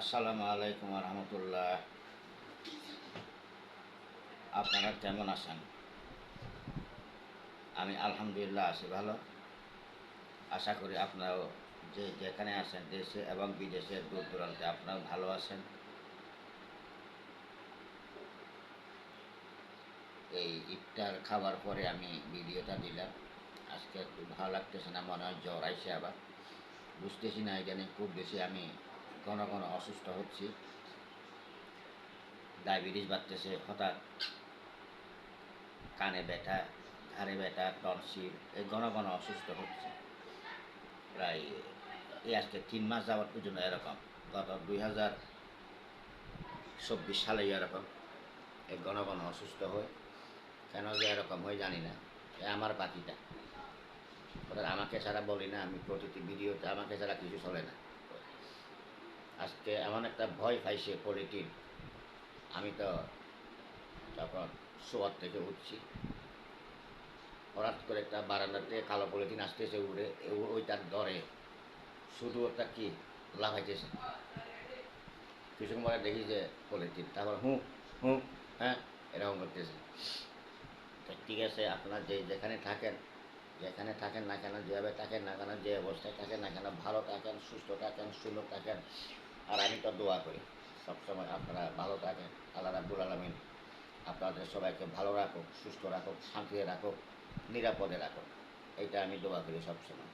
আসসালামু আলাইকুম রহমতুল্লাহ আপনারা কেমন আছেন? আমি আলহামদুলিল্লাহ আছি ভালো। আশা করি আপনারাও যে যেখানে আছেন দেশে এবং বিদেশে দূর দূরান্তে আপনারাও ভালো আছেন। এই ইফতার খাবার পরে আমি ভিডিওটা দিলাম। আজকে একটু ভালো লাগতেছে না, মনে হয় জ্বর আইসে আবার। বুঝতেছি না, এখানে খুব বেশি আমি ঘন ঘন অসুস্থ হচ্ছি। ডায়াবেটিস বাড়তেছে হঠাৎ। কানে ব্যথা, ঘাড়ে ব্যথা, টনসিল, এই ঘন ঘন অসুস্থ হচ্ছে। প্রায় এই আজকে তিন মাস যাওয়ার পর্যন্ত এরকম। গত দুই হাজার চব্বিশ সালে এরকম। এই ঘন ঘন অসুস্থ হয়ে কেন যে এরকম হয় জানি না। এ আমার ওরা আমাকে ছাড়া বলি না, আমি প্রতিটি ভিডিওতে আমাকে ছাড়া কিছু চলে না। আজকে এমন একটা ভয় পাইছে পলিটিন। আমি তো তখন শোয়ার থেকে উঠছি। হঠাৎ করে একটা বারান্দাতে কালো পলিথিন আসতেছে উড়ে ওইটার দরে। শুধু ওটা কি লাফাইতেছে? কিছুক্ষণ পরে দেখি যে পলিথিন। তারপর হুঁ হুঁ হ্যাঁ এরকম করতেছে। ঠিক আছে, আপনার যে যেখানে থাকেন যেখানে থাকেন না কেন, যেভাবে থাকেন না কেন, যে অবস্থায় থাকেন না কেন, ভালো থাকেন, সুস্থ থাকেন, সুন্দর থাকেন আর আমি তো দোয়া করি, সবসময় আপনারা ভালো থাকেন, আল্লাহ রাবুল আলমিন আপনাদের সবাইকে ভালো রাখুক, সুস্থ রাখুক, শান্তিতে রাখুক, নিরাপদে রাখুক, এইটা আমি দোয়া করি সবসময়।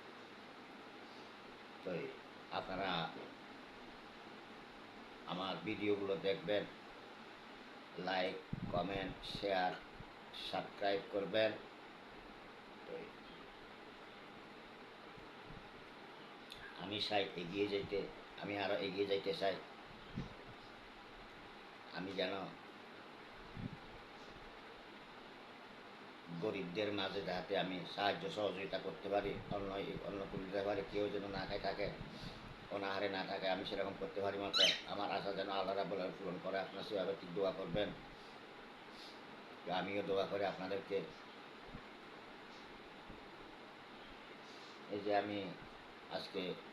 তো আপনারা আমার ভিডিওগুলো দেখবেন, লাইক, কমেন্ট, শেয়ার, সাবস্ক্রাইব করবেন। আমি চাই এগিয়ে যেতে আমি আরও এগিয়ে যাইতে চাই। আমি যেন গরিবদের মাঝে যাতে আমি সাহায্য সহযোগিতা করতে পারি, অন্য অন্য কোনো ব্যাপারে কেউ যেন না খায় থাকে, অনাহারে না থাকে, আমি সেরকম করতে পারি মতো আমার আশা যেন আল্লাহ আলামিন পূরণ করে, আপনার সেভাবে ঠিক দোয়া করবেন। আমিও দোয়া করে আপনাদেরকে। এই যে আমি আজকে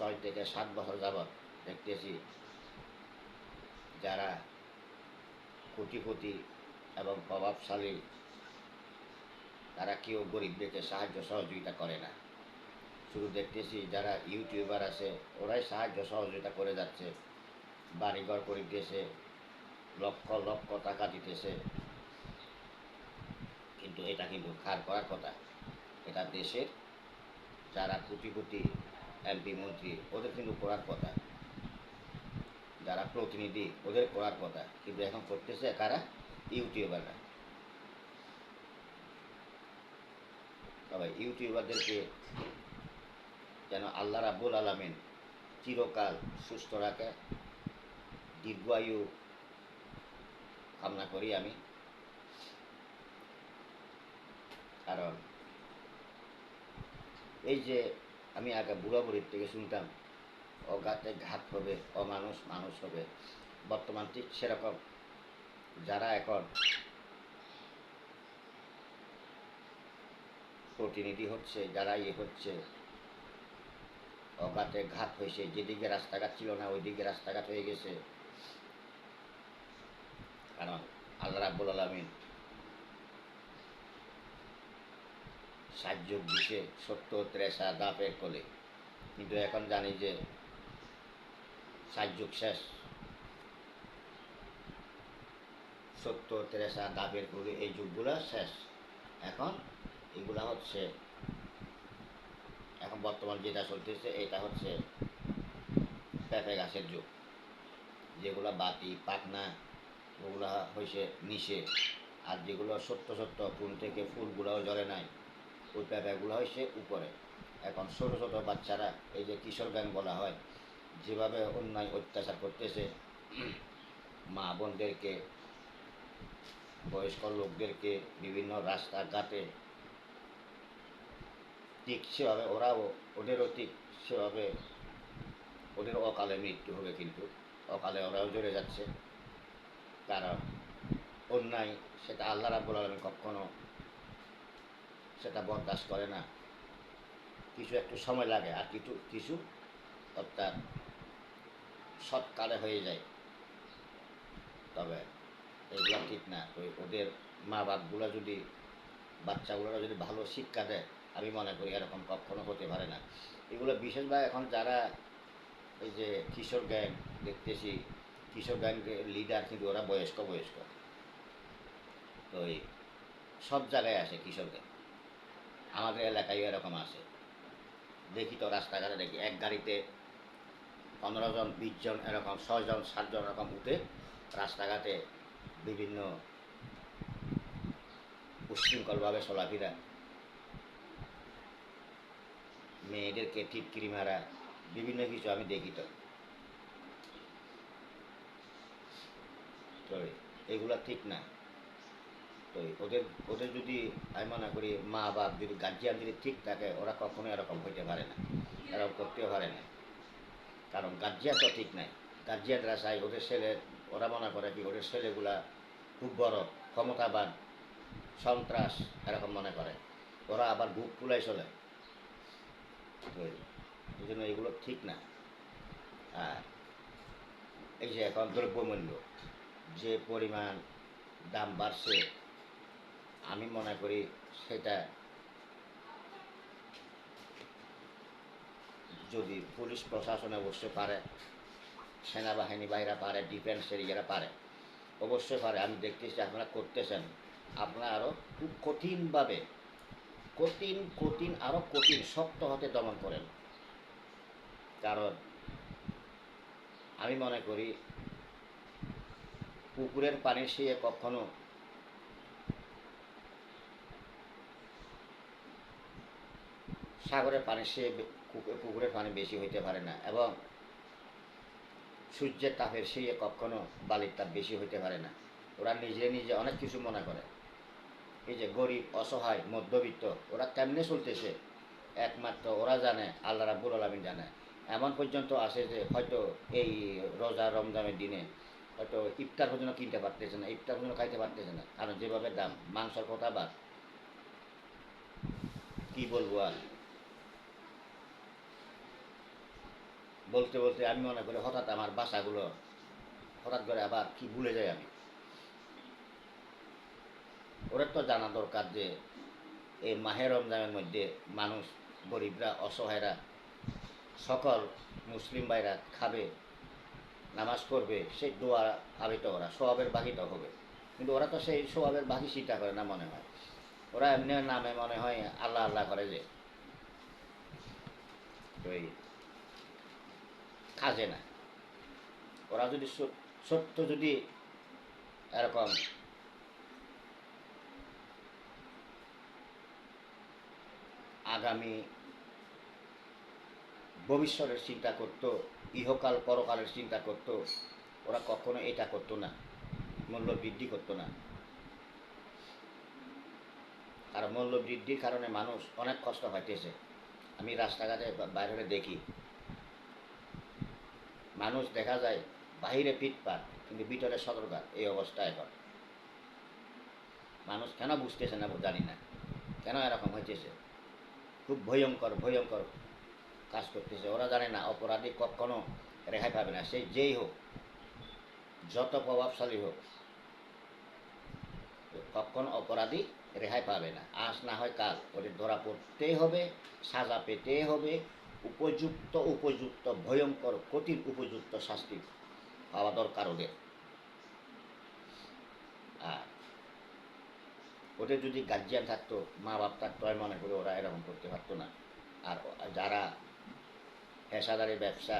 ছয় থেকে সাত বছর যাবৎ দেখতেছি যারা কোটিপতি এবং প্রভাবশালী, তারা কেউ গরিবদেরকে সাহায্য সহযোগিতা করে না। শুধু দেখতেছি যারা ইউটিউবার আছে, ওরাই সাহায্য সহযোগিতা করে যাচ্ছে। বাড়িঘর করে দিতেছে লক্ষ লক্ষ টাকা দিতেছে। কিন্তু এটা কিন্তু খার করার কথা। এটা দেশের যারা কোটিপতি এমপি মন্ত্রী ওদের কিন্তু করার কথা। যারা প্রতিনিধি, ওদের করার কথা। কিন্তু এখন করতেছে কারা? ইউটিউবাররা। তবে ইউটিউবারদেরকে যেন আল্লাহ রাবুল আলমিন চিরকাল সুস্থ রাখে। দীর্ঘায়ু কামনা করি আমি। কারণ এই যে আমি আগে বুড়া বুড়ির থেকে শুনতাম অগাতে ঘাত হবে অমানুষ মানুষ হবে। বর্তমান ঠিক সেরকম। যারা এখন প্রতিনিধি হচ্ছে, যারা ইয়ে হচ্ছে অগাতে ঘাত হয়েছে। যেদিকে রাস্তাঘাট ছিল না, ওইদিকে রাস্তাঘাট হয়ে গেছে। কারণ আল্লাহ রাব্বুল আলমিন সাহায্য দিছে সত্য ত্রেসা দাপের কলে কিন্তু এখন জানি যে সাহায্য শেষ। সত্য তেরেসা দাপের কোলে এই যুগগুলো শেষ। এখন এগুলা হচ্ছে, এখন বর্তমান যেটা চলতেছে, এটা হচ্ছে পেঁপে গাছের যুগ। যেগুলো বাতি পাকনা ওগুলা হয়েছে নিচে। আর যেগুলো সত্য সত্য ফুল থেকে ফুলগুলোও জ্বলে নাই। ওই পেঁপেগুলো হয়েছে উপরে। এখন ছোটো ছোটো বাচ্চারা, এই যে কিশোর গ্যাং বলা হয়, যেভাবে অন্যায় অত্যাচার করতেছে, মা বোনদেরকে, বয়স্ক লোকদেরকে, বিভিন্ন রাস্তাঘাটে, ঠিক সেভাবে ওরাও ওদেরও ঠিক সেভাবে ওদের অকালে মৃত্যু হবে কিন্তু, অকালে ওরাও জ্বরে যাচ্ছে। কারণ অন্যায় সেটা আল্লাহ রাবুল আলমী কখনো সেটা বরদাস্ত করে না। কিছু একটু সময় লাগে আর কিছু কিছু অর্থাৎ সৎকালে হয়ে যায়। তবে এগুলো ঠিক না। ওই ওদের মা বাপগুলো যদি, বাচ্চাগুলোরা যদি ভালো শিক্ষা দেয়, আমি মনে করি এরকম কখনো হতে পারে না। এগুলো বিশেষভাবে এখন যারা এই যে কিশোর গ্যাং দেখতেছি, কিশোর গ্যাংয়ের লিডার কিন্তু ওরা বয়স্ক বয়স্ক। তো এই সব জায়গায় আসে কিশোর গ্যাং আমাদের এলাকায় এরকম আছে। দেখি তো রাস্তাঘাটে দেখি, এক গাড়িতে পনেরো জন, বিশ জন এরকম ছয়জন সাতজন এরকম উঠে রাস্তাঘাটে বিভিন্ন উশৃঙ্খলভাবে চলাফেরা। মেয়েদেরকে টিটকিরি মারা, বিভিন্ন কিছু আমি দেখি তো। এগুলো ঠিক না। তো ওদের ওদের যদি আমি মনে করি মা বাপ যদি গার্জিয়ান যদি ঠিক থাকে, ওরা কখনো এরকম হইতে পারে না, এরকম করতেও পারে না। কারণ গার্জিয়ান তো ঠিক নাই। গার্জিয়ানরা চাই ওদের ছেলে, ওরা মনে করে কি ওদের ছেলেগুলা খুব বড়, ক্ষমতাবান, সন্ত্রাস, এরকম মনে করে। ওরা আবার বুক ফুলাই চলে। এই জন্য এগুলো ঠিক না। আর এই যে এখন দ্রব্যমূল্য, যে পরিমাণ দাম বাড়ছে আমি মনে করি সেটা যদি পুলিশ প্রশাসন অবশ্যই পারে, সেনাবাহিনী বাইরা পারে ডিফেন্সের ইয়েরা পারে, অবশ্যই পারে। আমি দেখতেছি আপনারা করতেছেন। আপনারা আরও খুব কঠিনভাবে, কঠিন কঠিন আরও কঠিন, শক্ত হতে দমন করেন। কারণ আমি মনে করি পুকুরের পানি সে কখনো সাগরের পানি সে পুকুরের পানি বেশি হইতে পারে না এবং সূর্যের তাপের সে কখনো বালির তাপ বেশি হইতে পারে না। ওরা নিজে নিজে অনেক কিছু মনে করে। এই যে গরিব, অসহায়, মধ্যবিত্ত, ওরা কেমনে চলতেছে? একমাত্র ওরা জানে, আল্লাহ রাবুল আলমিন জানে। এমন পর্যন্ত আসে যে হয়তো এই রোজা রমজানের দিনে হয়তো ইফতার পর্যন্ত কিনতে পারতেছে না, ইফতার পর্যন্ত খাইতে পারতেছে না। কারণ যেভাবে দাম, মাংসর কথা বাদ, কি বলব আর? বলতে বলতে আমি মনে করি হঠাৎ আমার বাসাগুলো, হঠাৎ করে আবার কি ভুলে যাই আমি। ওরা তো জানা দরকার যে, এই মাহে রমজানের মধ্যে মানুষ, গরিবরা, অসহায়রা, সকল মুসলিম ভাইরা খাবে, নামাজ পড়বে, সেই দোয়া পাবে তো ওরা সোয়াবের বাকিটা হবে। কিন্তু ওরা তো সেই সোয়াবের বাকি চিন্তা করে না মনে হয়। ওরা এমনি নামে মনে হয় আল্লাহ আল্লাহ করে যে। তো এই খাজে না ওরা যদি সত- সত্য যদি এরকম আগামী ভবিষ্যতের চিন্তা করতো, ইহকাল, পরকালের চিন্তা করতো, ওরা কখনো এটা করতো না, মূল্য বৃদ্ধি করতো না। আর মূল্য বৃদ্ধির কারণে মানুষ অনেক কষ্ট পাইতেছে। আমি রাস্তাঘাটে বাইরে দেখি মানুষ দেখা যায় বাহিরে পিটপাট কিন্তু ভিতরে সদরঘাট এই অবস্থা এখন। মানুষ কেন বুঝতেছে না জানি না, কেন এরকম হইতেছে? খুব ভয়ঙ্কর ভয়ঙ্কর কাজ করতেছে। ওরা জানে না, অপরাধী কখনো রেহাই পাবে না। সেই যেই হোক, যত প্রভাবশালী হোক, কখন অপরাধী রেহাই পাবে না। আজ না হয় কাল, ওদের ধরা পড়তেই হবে, সাজা পেতেই হবে উপযুক্ত উপযুক্ত, ভয়ঙ্কর, কঠিন, উপযুক্ত শাস্তি পাওয়া দরকার ওদের। আর ওদের যদি গার্জিয়ান থাকতো, মা বাপ থাকতো, আমি মনে করি ওরা এরকম করতে পারতো না। আর যারা পেশাদারি ব্যবসা,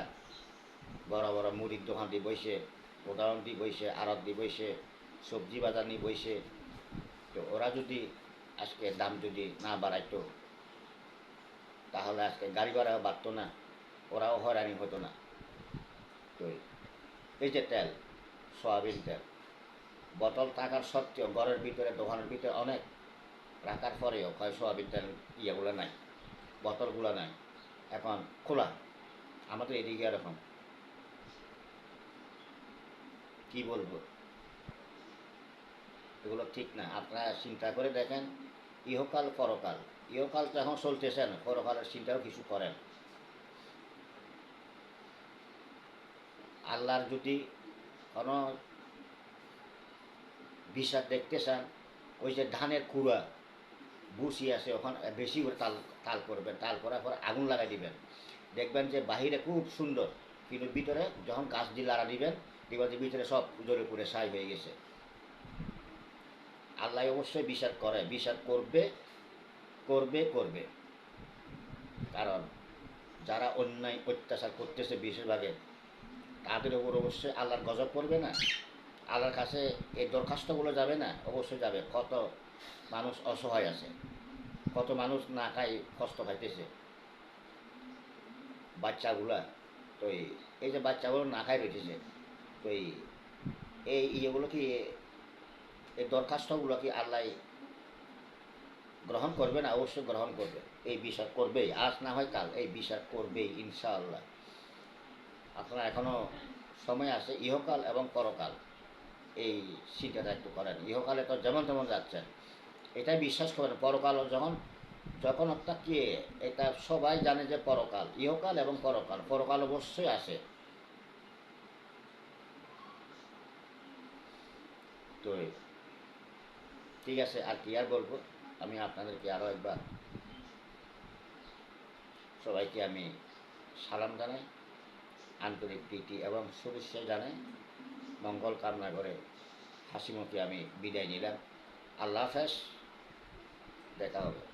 বড় বড় মুড়ির দোকান দিয়ে বসে উদাহরণ দিয়ে বসে, আড়ত দিয়ে বসে, সবজি বাজার নিয়ে বসে, তো ওরা যদি আজকে দাম যদি না বাড়াইতো তাহলে আজকে গাড়ি ভাড়াও বাড়তো না, ওরাও হয়রানি হতো না। তো এই যে তেল, সয়াবিন তেল, বোতল থাকার সত্ত্বেও ঘরের ভিতরে, দোকানের ভিতরে অনেক রাখার পরেও হয় সয়াবিন তেল ইয়েগুলো নাই, বোতলগুলো নাই, এখন খোলা। আমাদের এদিকে এরকম কি বলব? এগুলো ঠিক না, আপনারা চিন্তা করে দেখেন, ইহকাল পরকাল। ইহকাল তো এখন চলতেছে না পরকালের চিন্তাও কিছু করেন। আল্লাহর যদি কোনো বিষাদ দেখতে চান ওই যে ধানের কুড়া বুসি আছে, ওখানে বেশি করে তাল তাল করবেন, তাল করার পর আগুন লাগাই দিবেন। দেখবেন যে বাহিরে খুব সুন্দর, কিন্তু ভিতরে যখন গাছ দিয়ে লাড়া দিবেন, দেখবেন যে ভিতরে সব জ্বলে পুড়ে ছাই হয়ে গেছে। আল্লাহ অবশ্যই বিচার করে বিচার করবে করবে করবে। কারণ যারা অন্যায় অত্যাচার করতেছে বিশেষভাবে তাদের উপর অবশ্যই আল্লাহর গজব করবে না। আল্লাহর কাছে এই দরখাস্তগুলো যাবে না, অবশ্যই যাবে। কত মানুষ অসহায় আছে, কত মানুষ না খাই কষ্ট খাইতেছে। বাচ্চাগুলা তো এই- যে বাচ্চাগুলো না খাই রয়েছে তো এই ইয়েগুলো কি, এই দরখাস্তগুলো কি আল্লাহ গ্রহণ করবে না, অবশ্যই গ্রহণ করবে। এই বিচার করবেই, আজ না হয় কাল, এই বিচার করবেই, ইনশাআল্লাহ। আপনারা এখনও সময় আছে, ইহকাল এবং পরকাল। এই চিন্তাটা একটু করেন। ইহকালে তো যেমন তেমন যাচ্ছেন। এটাই বিশ্বাস করেন, পরকাল যখন যখন একটা কে, এটা সবাই জানে যে পরকাল, ইহকাল এবং পরকাল পরকাল অবশ্যই আছে তো, ঠিক আছে, আর কি আর বলব? আমি আপনাদেরকে আরও একবার সবাইকে আমি সালাম জানাই, আন্তরিক প্রীতি এবং শুভেচ্ছা জানাই। মঙ্গল কামনা করে হাসিমুখে আমি বিদায় নিলাম। আল্লাহ হাফেজ, দেখা হবে।